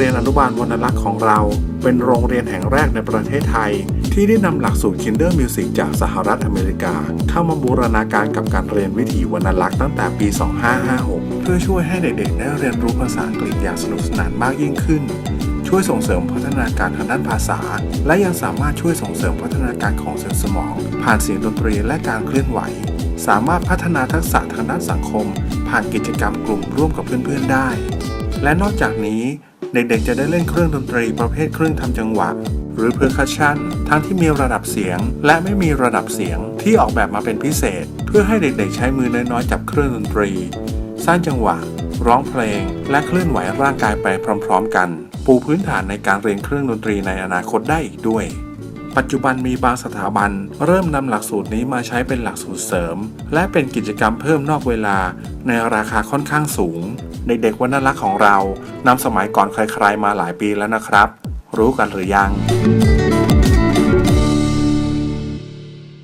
รียนอนุบาลักษณ์ของเรา เป็นโรงเรียนแห่งแรกในประเทศไทย ที่ได้นำหลักสูตร Kinder Music จากสหรัฐอเมริกา เข้ามาบูรณาการกับการเรียนวิถีวรรณลักษณ์ตั้งแต่ปี 2556 เพื่อช่วยให้เด็กๆ ได้เรียนรู้ภาษาอังกฤษอย่างสนุกสนานมากยิ่งขึ้น ช่วยส่งเสริมพัฒนาการทางด้านภาษา และยังสามารถช่วยส่งเสริมพัฒนาการของเซลล์สมอง ผ่านเสียงดนตรีและการเคลื่อนไหว สามารถพัฒนาทักษะทางด้านสังคม ผ่านกิจกรรมกลุ่มร่วมกับเพื่อนๆได้และนอกจากนี้ เด็กๆ จะได้เล่นเครื่องดนตรีประเภทเครื่องทำจังหวะ หรือ percussion ทั้งที่มีระดับเสียง และไม่มีระดับเสียงที่ออกแบบมาเป็นพิเศษ เพื่อให้เด็กๆ ใช้มือน้อยๆจับเครื่องดนตรี สร้างจังหวะ ร้องเพลง และเคลื่อนไหวร่างกายไปพร้อม ๆ กัน ปูพื้นฐานในการเรียนเครื่องดนตรีในอนาคตได้อีกด้วย ปัจจุบันมีบางสถาบัน เริ่มนำหลักสูตรนี้มาใช้เป็นหลักสูตรเสริม และเป็นกิจกรรมเพิ่มนอกเวลา ในราคาค่อนข้างสูงเด็กๆวันน่ารักของเรานำสมัยก่อนใครๆมาหลายปีแล้วนะครับ รู้กันหรือยัง